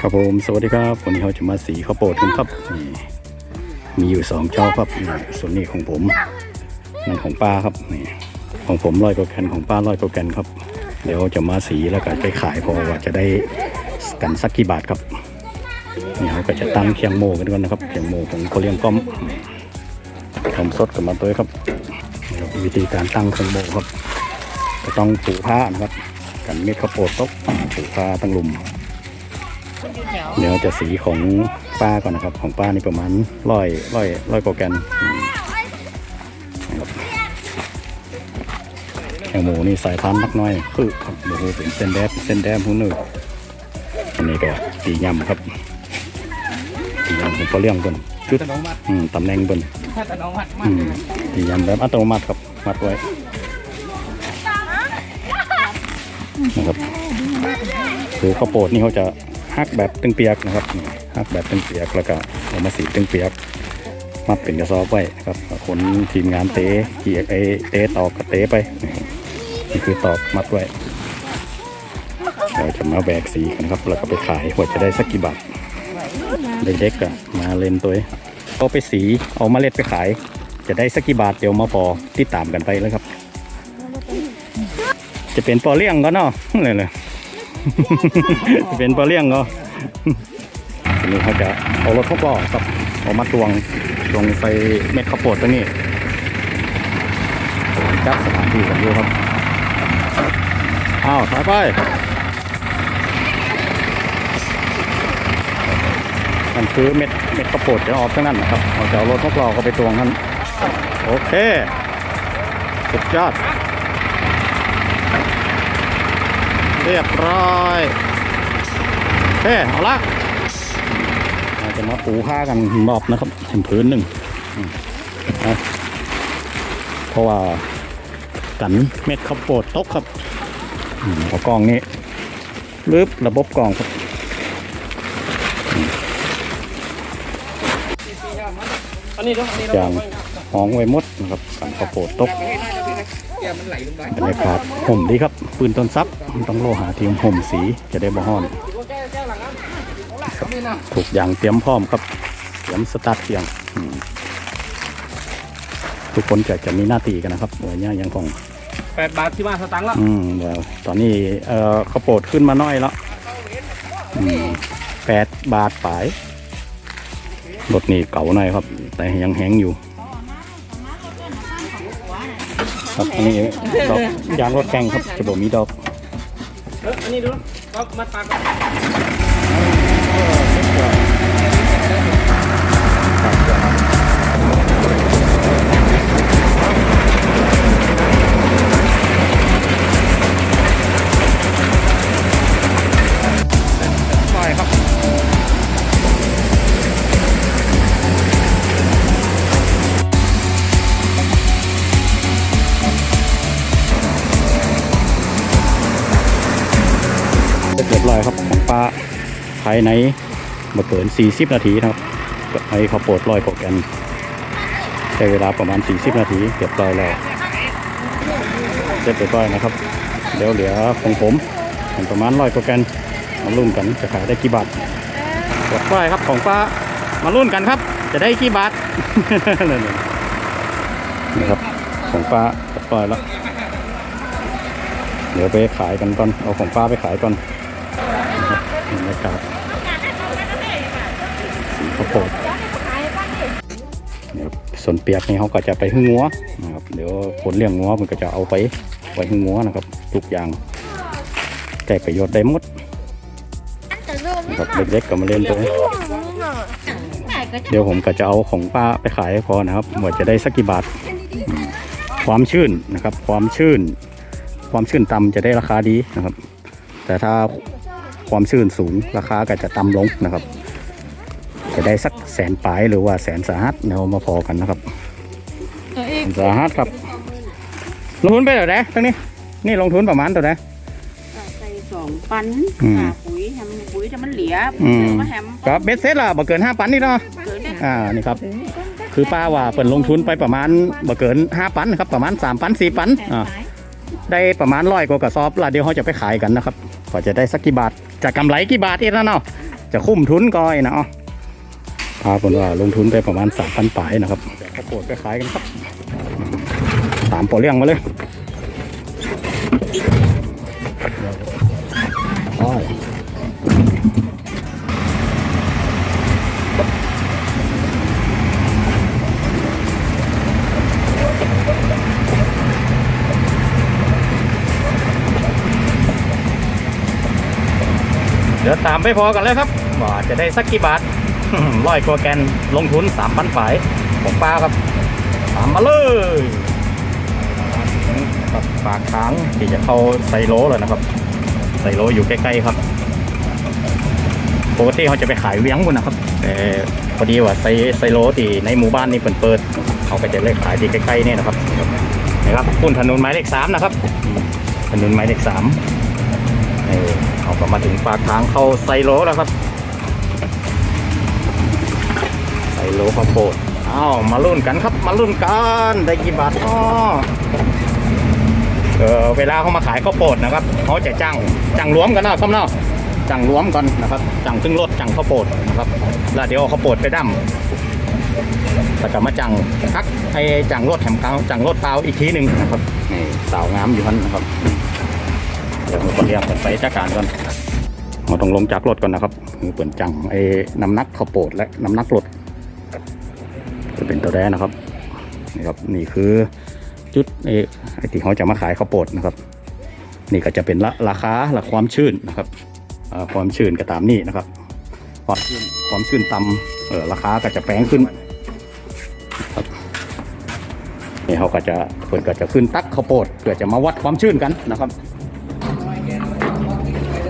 ครับผมสวัสดีครับวันนี้เราจะมาสีข้าวโพดกันครับนี่มีอยู่สองเจ้าครับนี่ส่วนนี้ของผมนั่นของป้าครับนี่ของผมร้อยกว่าแกนของป้าร้อยกว่าแกนครับ เดี๋ยวจะมาสีแล้วก็ไปขายพอว่าจะได้กันสักกี่บาทครับนี่เราก็จะตั้งเคียงโมกันก่อนนะครับเคียงโมของโคเรียงก้อมทำสดกับมาตัวครับนี่ครับวิธีการตั้งเคียงโมครับก็ต้องปูผ้านะครับกันเม็ดข้าวโพดตกปูผ้าตั้งลุม เดี๋ยวจะสีของป้าก่อนนะครับ ของป้านี่ประมาณร้อยร้อยร้อยกว่ากนอืมนแตงโมนี่สายพันธุ์นักน้อยคือครับโอ้โหเป็นเส้นแดดเส้นแดงหูหนึ่งอันนี้ก็ตียำครับตียำผมก็เลี้ยงบนจุดตโนมัติอืมตำแหน่งบนอัตโนมัติตียำแบบอัตโนมัติครับมัดไว้นะครับคือข้าวโพดนี่เขาจะ หักแบบตึงเปียกนะครับนี่หักแบบตึงเปียกแล้วก็เอามาสีตึงเปียกมัดเป็นกระสอบไว้นะครับคนทีมงานเตะเกียกไอเตะตอกกับเตะไปนี่คือตอกมัดไว้เราจะมาแบกสีกันครับแล้วก็ไปขายว่าจะได้สักกี่บาทเด็กๆก็มาเล่นตัวเอาไปสีเอามาเล็ดไปขาย จะได้สักกี่บาทเดี๋ยวมาพอติดตามกันไปแล้วครับ จะเป็นปอเลี้ยงก็เนาะเลยเลย เป็นปอเลี้ยงก็ทีนี้เขาจะเอารถทดลองครับเอามาตวงตวงใส่เม็ดข้าวโพดตัวนี้จับสถานที่กันดูครับอ้าวถอยไปนั่นคือเม็ดเม็ดข้าวโพดจะออกทั้งนั้นนะครับเราจะเอารถทดลองเข้าไปตวงนั้นโอเค สุดยอด เรียบร้อยโอเคเอาละเราจะมาปูผ้ากันรอบนะครับถึงพื้นหนึ่งอืมนะเพราะว่ากันเม็ดข้าวโพดตกครับอืมเอากล้องนี้ลึบระบบกล้องครับอันนี้ต้องอันนี้อต้ย่าองงห้องไว้หมดนะครับกันข้าวโพดตก แกมันไหลลงไปบรรยากาศห่มดีครับ ปืนต้นซับต้องโลหะทีมห่มสีจะได้บ่ฮ้อนนี่นะถูกอย่างเตรียมพร้อมครับ เตรียมสตาร์ทเครื่องอืมทุกคนจะจะมีหน้าที่กันนะครับหัวเนี่ยยังคงแปดบาทที่มาสตังค์แล้วอืมเดี๋ยวตอนนี้เอ่อข้าวโพดขึ้นมาน้อยแล้วอืมแปดบาทปลายรถนี่เก่าหน่อยครับ แต่ยังแห้งอยู่ ครับอันนี้ดอกยางรถแกงครับจะบอกมีดอกเอออันนี้ดูดอกมัดปากายในมาเกิน 40 นาทีนะครับไอ้ข้าวโพดลอยโปรแกรมใช้เวลาประมาณ 40 นาทีเรียบร้อยแล้วเสร็จเรียบร้อยนะครับ เดี๋ยวเหลือของผมประมาณร้อยโปรแกรมมาลุ้นกันจะขายได้กี่บาทเรียบร้อยครับของป้ามาลุ้นกันครับ จะได้กี่บาทนี่ครับของป้าเรียบร้อยแล้วเดี๋ยวไปขายกันก่อนเอาของป้าไปขายก่อนนะครับบรรยากาศ วส่วนเปียกนี่เขาก็จะไปหึงงัวนะครับเดี๋ยวคนเลี้ยงงัวมันก็จะเอาไปไว้หึงงัวนะครับทุกอย่างแต่ประโยชน์ได้หมดนะครับเล็กๆก็มาเล่นตัวเดี๋ยวผมก็จะเอาของป้าไปขายให้พอนะครับว่าจะได้สักกี่บาท ความชื่นนะครับ ความชื่นความชื้นต่ำจะได้ราคาดีนะครับ แต่ถ้าความชื้นสูงราคาก็จะต่ำลงนะครับ จะได้สักแสนปลายหรือว่าแสนสาหัสเดี๋ยวมาพอกันนะครับแสนสาหัสครับ ลงทุนไปเท่าไหร่ทั้งนี้ นี่ลงทุนประมาณเท่าไหร่ใส่สองปันอืมหาปุ๋ยทำปุ๋ยจะมันเหลียอืมมาแฮมก็เบ็ดเซ็ตละบ่เกินห้าปันนี่เนาะเกินได้อ่านี่ครับ คือป้าว่าเปิดลงทุนไปประมาณบ่เกินห้าปันนะครับประมาณสามปันสี่ปันอ่าได้ประมาณร้อยกว่ากระสอบและเดี๋ยวเขาจะไปขายกันนะครับก็จะได้สักกี่บาทจะกำไรกี่บาทอีกนะเนาะจะคุ้มทุนก้อยนะอ๋อ พาผมว่าลงทุนไปประมาณสามพันปลายนะครับเดี๋ยวข้าวโพดไปขายกันครับตามปอเลี้ยงมาเลยอ้อยเดี๋ยวตามไปพอกันเลยครับว่าจะได้สักกี่บาท ร้อยกว่าแกนลงทุนสามพันฝ่ายของป้าครับตามมาเลยครับปากทางที่จะเข้าไซโลเลยนะครับไซโลอยู่ใกล้ๆครับปกติเขาจะไปขายเวียงบุนนะครับแต่พอดีว่าไซไซโลที่ในหมู่บ้านนี่เปิดเปิดเขาก็จะเลยขายที่ใกล้ๆนี่นะครับนะครับพุ่นถนนหมายเลขสามนะครับถนนหมายเลขสามเออเขาก็มาถึงปากทางเข้าไซโลแล้วครับ โลข้าวโพดอ้าวมาลุ้นกันครับ มาลุ้นกันได้กี่บาทอ้อเออเวลาเขามาขายข้าวโพดนะครับเขาจะจ้างจ้างรวมกันนะครับเนาะจ้างรวมกันนะครับจ้างซึ่งรถจ้างข้าวโพดนะครับแล้วเดี๋ยวเอาข้าวโพดไปดั้มแล้วก็มาจ้างพักไอ้จ้างรถแถมเกาจ้างรถเปล่าอีกทีหนึ่งนะครับนี่สาวงามอยู่พันนะครับเดี๋ยวเราเรียกไปจัดการกันเราต้องลงจากรถก่อนนะครับเปิ่นจังไอ้น้ำนักข้าวโพดและน้ำนักรถ จะเป็นตัวแรกนะครับนี่ครับนี่คือจุดไอ้ไอ้ที่เขาจะมาขายข้าวโพดนะครับ นี่ก็จะเป็นราราคาและความชื้นนะครับความชื้นก็ตามนี่นะครับ ความชื้นความชื้นต่ำเออราคาก็จะแพงขึ้นครับนี่เขาก็จะเพิ่นก็จะขึ้นตักข้าวโพดเพื่อจะมาวัดความชื้นกันนะครับ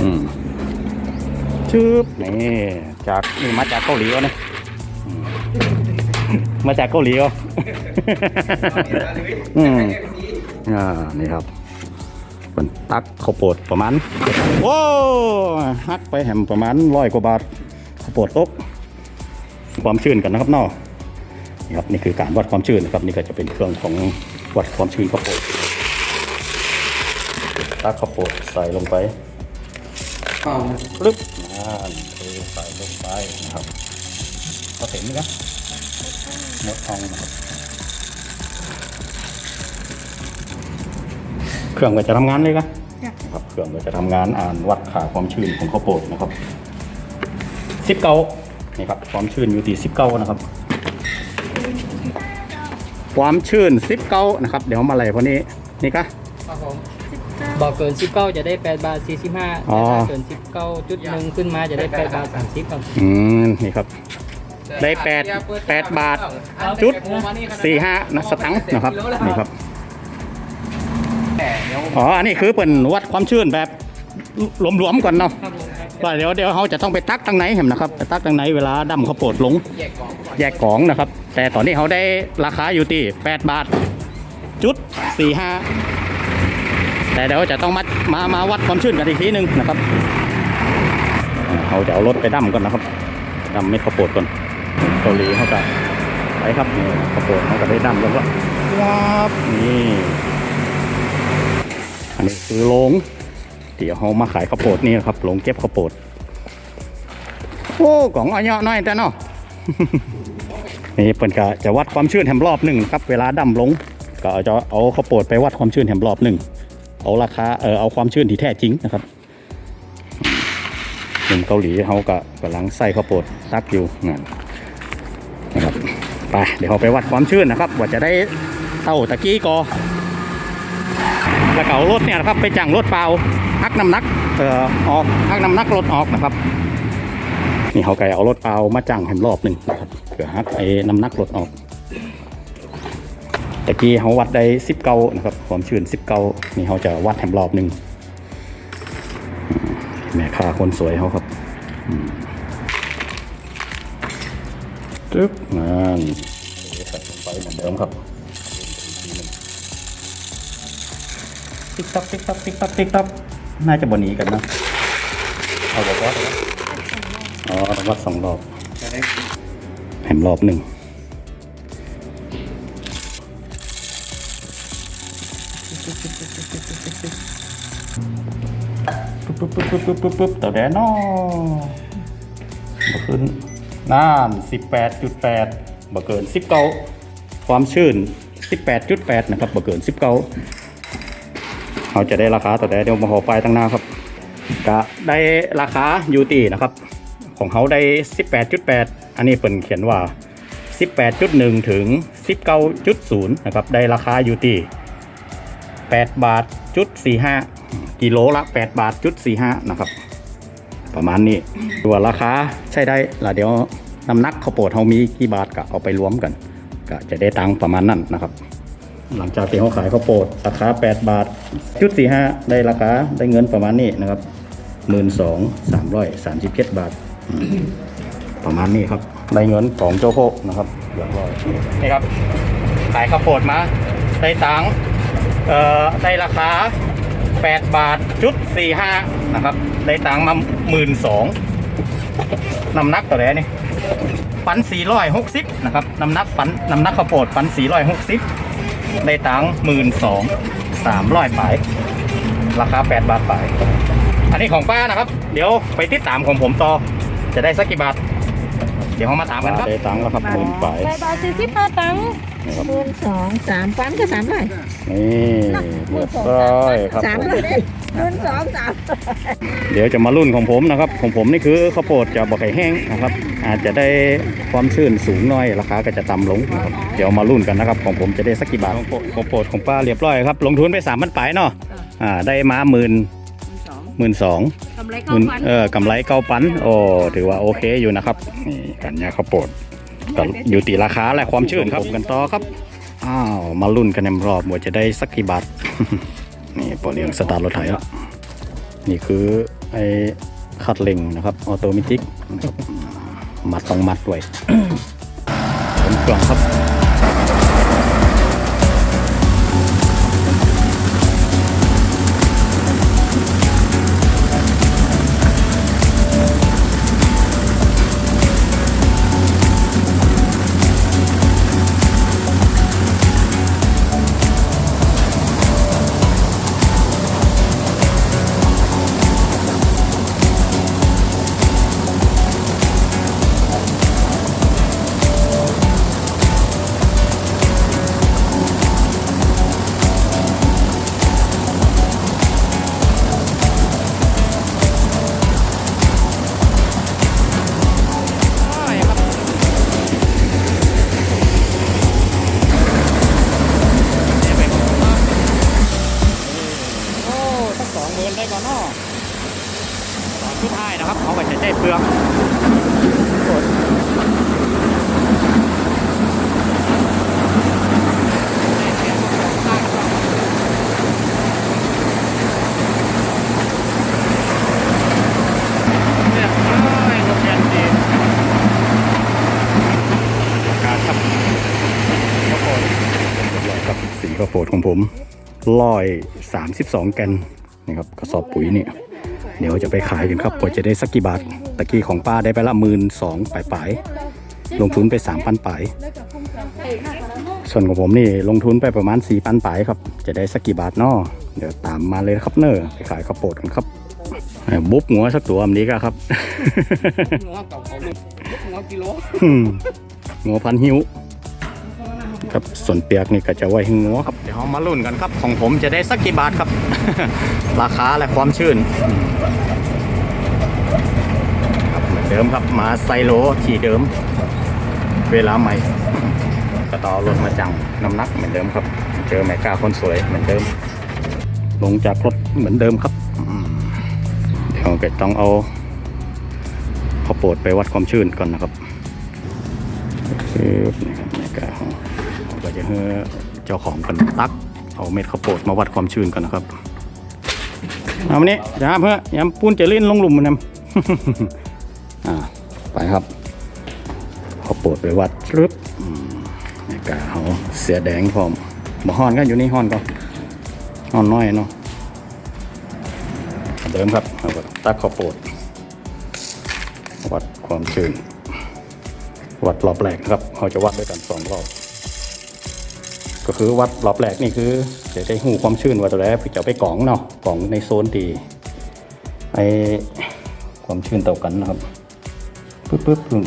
อืมชืบนี่จากนี่มาจากเกาหลีวะเนี่ย มาจากเกาหลีเหรอ อืมอ่า นี่ครับเป็นตักข้าวโพดประมาณ โอ้ฮักไปแหมประมาณร้อยกว่าบาทข้าวโพดตกความชื้นกันนะครับเนาะนี่ครับนี่คือการวัดความชื้นนะครับ นี่ก็จะเป็นเครื่องของวัดความชื้นข้าวโพดตักข้าวโพดใส่ลงไปปึ๊บอ่าเทใส่ลงไปนะครับก็เห็นไหมครับ หมดทองนะครับเครื่องก็จะทำงานเลยนะนะครับเครื่องก็จะทำงานอ่านวัดค่าความชื้นของข้าวโพดนะครับสิบเก้านี่ครับความชื้นอยู่ที่สิบเก้านะครับ ความชื้นสิบเก้านะครับ เดี๋ยวมาอะไรพวกนี้นี่ก็ครับผมบอกเกิน 19 จะได้ 8 บาท 45อ๋อแต่ถ้าเกิน 19จุดหนึ่งขึ้นมาจะได้ 8 บาท 30ครับอืมนี่ครับ ได้แปดแปดบาทจุดสี่ห้านะสตังค์นะครับนี่ครับอ๋ออันนี้คือเป็นวัดความชื้นแบบรวมๆก่อนเนาะว่าเดี๋ยวเดี๋ยวเขาจะต้องไปตักทางไหนเห็นนะครับไปตักทางไหนเวลาดำข้าวโพดลงแยกของนะครับ แต่ตอนนี้เขาได้ราคาอยู่ที่8บาทจุด45แต่เดี๋ยวจะต้องมามามาวัดความชื้นกันอีกทีหนึ่งนะครับเขาจะเอารถไปดำก่อนนะครับดำเม็ดข้าวโพดก่อน เกาหลีเขาจะไปครับนี่ข้าวโพดเขาก็ได้ดำแล้วก็ว้าบนี่อันนี้คือโรงเดี๋ยวเขามาขายข้าวโพดนี่นะครับโรงเก็บข้าวโพดโอ้กล่องอายุน้อยแต่เนาะนี่เปิ่นก็จะวัดความชื้นแหมรอบหนึ่งครับ เวลาดำลง ก็เอาจะเอาข้าวโพดไปวัดความชื้นแหมรอบหนึ่งเอาราคาเออเอาความชื้นที่แท้จริงนะครับหนุ่มเกาหลีเขาก็กำลังใส่ข้าวโพดตักอยู่นั่นนะครับ ไปเดี๋ยวเราไปวัดความชื้นนะครับว่าจะได้เท่าตะกี้กอแล้วก็เอารถเนี่ยนะครับไปจังรถเปล่าฮักน้ำหนักเอ่อออกฮักน้ำหนักรถออกนะครับ นี่เขาไก่เอารถเปล่ามาจังแหมรอบหนึ่งนะครับเพื่อฮักไอ้น้ำหนักรถออกตะกี้เขาวัดได้สิบเก้านะครับความชื้นสิบเก้านี่เขาจะวัดแหมรอบหนึ่งแม่ค้าคนสวยเขาครับ อืมจึ๊บนั่นใส่ลงไปเหมือนเดิมครับติ๊กตักติ๊กตักติ๊กตักติ๊กตักน่าจะบนนี้กันนะเอาบอกว่าอ๋อวัดสองรอบแหมรอบหนึ่งปึ๊บปึ๊บปึ๊บปึ๊บปึ๊บปึ๊บต่อแดนนอมาขึ้น น้ำสิบแปดจุดแปดบ่เกินสิบเก้าความชื้นสิบแปดจุดแปดนะครับบ่เกินสิบเก้าเราจะได้ราคาต่อแดนเดี๋ยวมาขอไฟตั้งหน้าครับก็ได้ราคาอยู่ตีนะครับ ของเขาได้ 18.8 อันนี้เปิ่นเขียนว่า 18.1 ถึง 19.0 นะครับ ได้ราคาอยู่ที่8บาทจุด45กิโลละ8บาทจุด45นะครับ ประมาณนี้ตัวราคาใช้ได้ละเดี๋ยวน้ำหนักข้าวโพดเขามีกี่บาทก็เอาไปรวมกัน ก็จะได้ตังค์ประมาณนั้นนะครับ หลังจากที่เขาขายข้าวโพดราคา 8 บาทจุด45ได้ราคาได้เงินประมาณนี้นะครับหมื่นสองสามร้อยสามสิบเจ็ดบาท ประมาณนี้ครับได้เงินของโจโคนะครับเรียบร้อยนี่ครับ ขายข้าวโพดมาได้ตังค์เอ่อได้ราคา 8 บาทจุด45นะครับ ได้ตังค์มาหมื่นสองน้ำหนักต่อแรนี่ปันสี่ร้อยหกสิบนะครับน้ำหนักปันน้ำหนักข้าวโพดปันสี่ร้อยหกสิบได้ตังค์หมื่นสองสามร้อยบาทราคาแปดบาทไปอันนี้ของป้านะครับ เดี๋ยวไปติดตามของผมต่อจะได้สักกี่บาท เดี๋ยวเขามาถามกันครับ ได้ตังค์แล้วครับหมื่นไปใบใบสี่สิบห้าตังค์หมื่นสองสามปันก็สามร้อยนี่เรียบร้อยครับสามผมร้อยหมื่นสองสามเดี๋ยวจะมารุ่นของผมนะครับ ของผมนี่คือข้าวโพดจะบอกไข่แห้งนะครับ อาจจะได้ความชื้นสูงหน่อยราคาก็จะต่ำลงนะครับเดี๋ยวมารุ่นกันนะครับ ของผมจะได้สักกี่บาทข้าวโพดของป้าเรียบร้อยครับ ลงทุนไปสามพันปลายเนาะอ่าได้มาหมื่นสองหมื่นสองกำไรเข้ามื่นฟันเออกำไรเก้าปันโอ้ถือว่าโอเคอยู่นะครับนี่กันยาข้าวโพดแต่อยู่ตีราคาและความชื้นครับกันต่อครับอ้าวมารุ่นกันในรอบว่าจะได้สักกี่บาทนี่ปอเลี้ยงสตาร์รถไถแล้วนี่คือไอ้คัดเล็งนะครับออโตมิติกมัดต้องมัดไว้ผมกล่องครับ ตอนที่ท้ายนะครับเขาก็จะได้เปลือกกดเรียบร้อยลมเย็นดีการครับข้าวโพดเรียบร้อยครับสีข้าวโพดของผมร้อยสามสิบสองแกนนี่ครับกระสอบปุ๋ยนี่ เดี๋ยวจะไปขายกันครับกว่าจะได้สักกี่บาท ตะกี้ของป้าได้ไปละหมื่นสองปลายๆลงทุนไปสามพันปลายส่วนของผมนี่ลงทุนไปประมาณสี่พันปลายครับ จะได้สักกี่บาทเนาะเดี๋ยวตามมาเลยครับเนอไปขายข้าวโพดกันครับเอ้ยบุ๊บหัวสักตัวอันนี้ก็ครับหัวเก่าเขาลูกหัวกิโลอืมงัวพันหิว ครับส่วนเปียกนี่ก็จะไว้ให้งัวครับเดี๋ยวเรามาลุ้นกันครับ ของผมจะได้สักกี่บาทครับ ราคาและความชื่นครับเหมือนเดิมครับมาไซโลที่เดิม เวลาใหม่ก็ต่อรถมาจังน้ำหนักเหมือนเดิมครับ เจอแม่กาคนสวยเหมือนเดิม ลงจากรถเหมือนเดิมครับอืมเดี๋ยวก็ต้องเอาข้าวโพดไปวัดความชื้นก่อนนะครับคือนะครับในกาของเรา ก็จะให้เจ้าของกันตัก เอาเม็ดข้าวโพดมาวัดความชื้นกันนะครับเอามานี้อย่าเพื่อย่าปูนจะลิ้นลงหลุมมันนำอ่าไปครับข้าวโพดไปวัดรึบอืมในกาเขาเสียแดงพร้อมบ่ฮ้อนก็อยู่นี่ฮ้อนก็ฮ้อนน้อยเนาะเดิมครับเอาก็ตักข้าวโพดวัดความชื้นวัดรอบแรกนะครับเขาจะวัดด้วยกันสองรอบ ก็คือวัดรอบแรกนี่คือจะได้หูความชื้นว่าตัวแรกจะไปกล่องเนาะกล่องในโซนที่ไอความชื้นเท่ากันนะครับปึ๊บปึ๊บปึ๊บ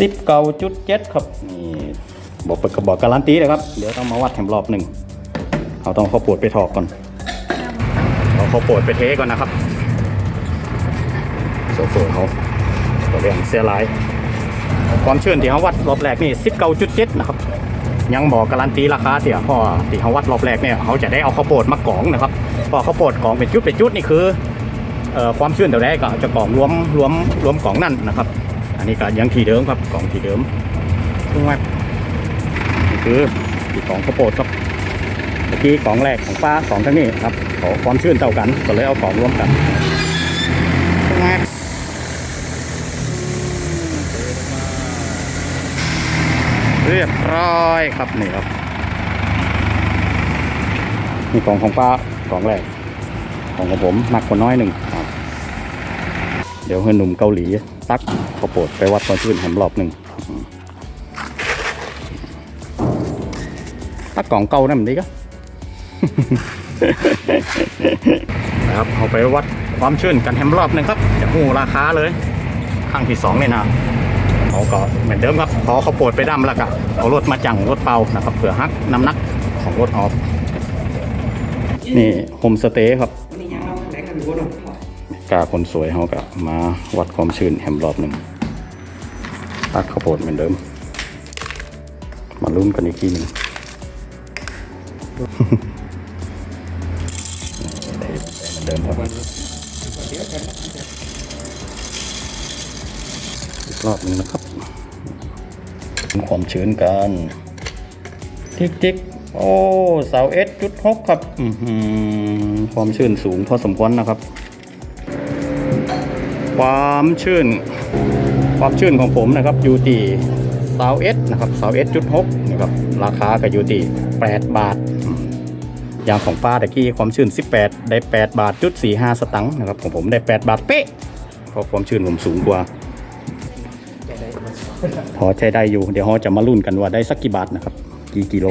สิบเก้าจุดเจ็ดครับนี่บอกไปกระบอกการันตีเลยครับ เดี๋ยวต้องมาวัดแถมรอบหนึ่งเราต้องเอาข้าวโพดไปถอกก่อนเอาข้าวโพดไปเทก่อนนะครับโซโฟเขาตัวเรียงเสียหลายความชื้นที่เขาวัดรอบแรกนี่สิบเก้าจุดเจ็ดนะครับ ยังบอกการันตีราคาเสียเพราะว่าที่เขาวัดรอบแรกเนี่ยเขาจะได้เอาข้าวโพดมากองนะครับพอข้าวโพดกองเป็นจุดเป็นจุดนี่คือความชื้นเดี๋ยวแรกก็จะกองรวมรวมรวมกองนั่นนะครับ อันนี้ก็ยังทีเดิมครับกองทีเดิมซึ่งว่านี่คือที่ของข้าวโพดครับเมื่อกี้กองแรกของป้าสองทั้งนี้ครับขอความชื้นเท่ากันก็เลยเอากองรวมกันซึ่งว่า เรียบร้อยครับนี่ครับนี่กล่องของป้ากล่องแรกของของผมหนักกว่าน้อยหนึ่งครับ เดี๋ยวให้หนุ่มเกาหลี ตักข้าวโพดไปวัดความชื้นแหมรอบหนึ่งตักกล่องเก่านั่นมันดีก็นะครับเอาไปวัดความชื้นกันแฮมรอบหนึ่งครับจะหูราคาเลยครั้งที่สองเนี่ยนะ เขาก็เหมือนเดิมครับขอข้าวโพดไปดำแล้วก็เอารถมาจังรถเป่านะครับเผื่อฮักน้ำหนักของรถออก นี่โฮมสเตย์ครับกาคนสวยเขาก็มาวัดความชื้นแฮมรอบหนึ่งตักข้าวโพดเหมือนเดิม มาลุ้นกันอีกทีหนึ่งเทเหมือนเดิมครับ รอบหนึ่งนะครับความชื้นกันทิกทิกโอ้เสาเอสจุดหกครับความชื้นสูงพอสมควรนะครับ ความชื้น ความชื้นของผมนะครับอยู่ที่เสาเอสนะครับเสาเอสจุดหกนะครับราคาก็อยู่ที่แปดบาท อย่างของป้าตะกี้ความชื้น18ได้8บาทจุด45สตังค์นะครับของผมได้8บาทเป๊ะเพราะความชื้นผมสูงกว่า พอใช้ได้อยู่ เดี๋ยวเราจะมาลุ้นกันว่าได้สักกี่บาทนะครับ กี่กิโล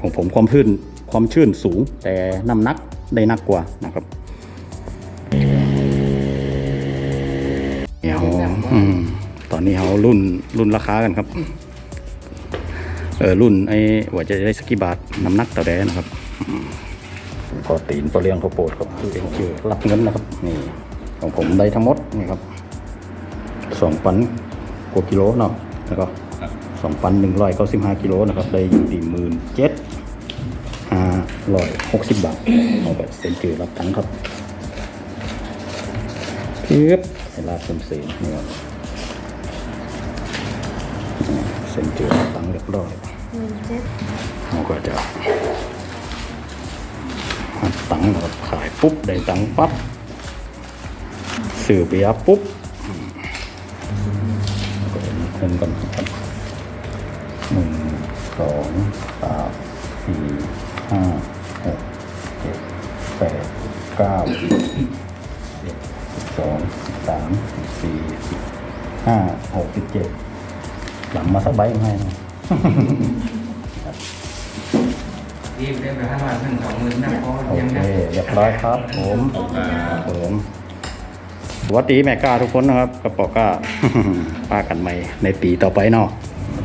ของผมความพื้นความชื้นสูง แต่น้ำหนักได้หนักกว่านะครับเดี๋ยวอืมตอนนี้เขารุ่นรุ่นราคากันครับ เออรุ่นไอ้ว่าจะได้สักกี่บาทน้ำหนักต่อแดนะครับอืมพอตีนพอเลี้ยงเขาวโปรดครับเป็นชื่อรับเงินนะครับ นี่ของผมได้ทั้งหมดนี่ครับสองปัน กว่ากิโลเนาะแล้วก็สองปันหนึ่งร้อยเก้าสิบห้ากิโลนะครับ ได้อยู่ที่หมื่นเจ็ดห้าร้อยหกสิบบาทเอาไปเซ็นชื่อรับตังค์ครับเพียบเวลาเซ็นเซ็นนี่ครับเซ็นชื่อรับตังค์เรียบร้อยหนึ่งเจ็ดเราก็จะหักตังค์นะครับขายปุ๊บได้ตังค์ปั๊บสื่อเบียร์ปุ๊บอืม ก็จะมีเงินก่อนครับหนึ่งสองสามสี่ห้าหกเจ็ดแปดเก้าสิบสิบสองสิบสามสิบสี่สิบห้าหกสิบเจ็ดหลังมาสักใบให้นะรีบเรียบไปห้าพันหนึ่งสองหมื่นนะพอโอยังเคนะเรียบร้อยครับผมครับผมส วัสดีแม่กล้าทุกคนนะครับกระป๋อกล้าป้ากันใหม่ในปีต่อไปเนาะ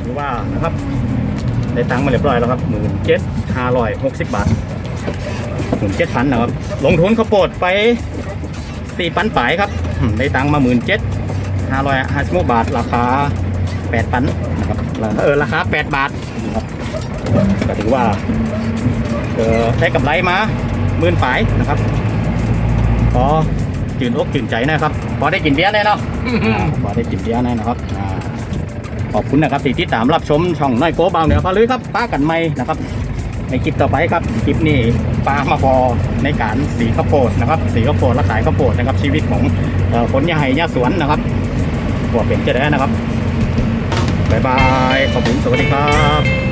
ถือว่านะครับได้ตังค์มาเรียบร้อยแล้วครับหมื่นเจ็ดห้าร้อยหกสิบบาทหมื่นเจ็ดพันนะครับ ลงทุนข้าวโพดไปสี่ปันปลายครับอืมได้ตังค์มาหมื่นเจ็ดห้าร้อยห้าสิบบาท ราคาแปดปันนะครับเออราคาแปดบาทนะครับก็ถือว่าเออได้กำไรมาหมื่นฝ่ายนะครับพอ จืนอกจืนใจนะครับพอได้กินเบียร์แน่เนาะอ่าพอได้กินเบียร์แน่นะครับอ่าขอบคุณนะครับที่ติดตามรับชมช่องน้อยโกบางเหนือพาลุยครับป้ากันไม่นะครับในคลิปต่อไปครับคลิปนี้ป้ามาพอในการสีข้าวโพดนะครับ สีข้าวโพดและขายข้าวโพดนะครับ ชีวิตของเอ่อคนยาไห่ยาสวนนะครับบวกเป็นเจได้นะครับ บ๊ายบาย ขอบคุณ สวัสดีครับ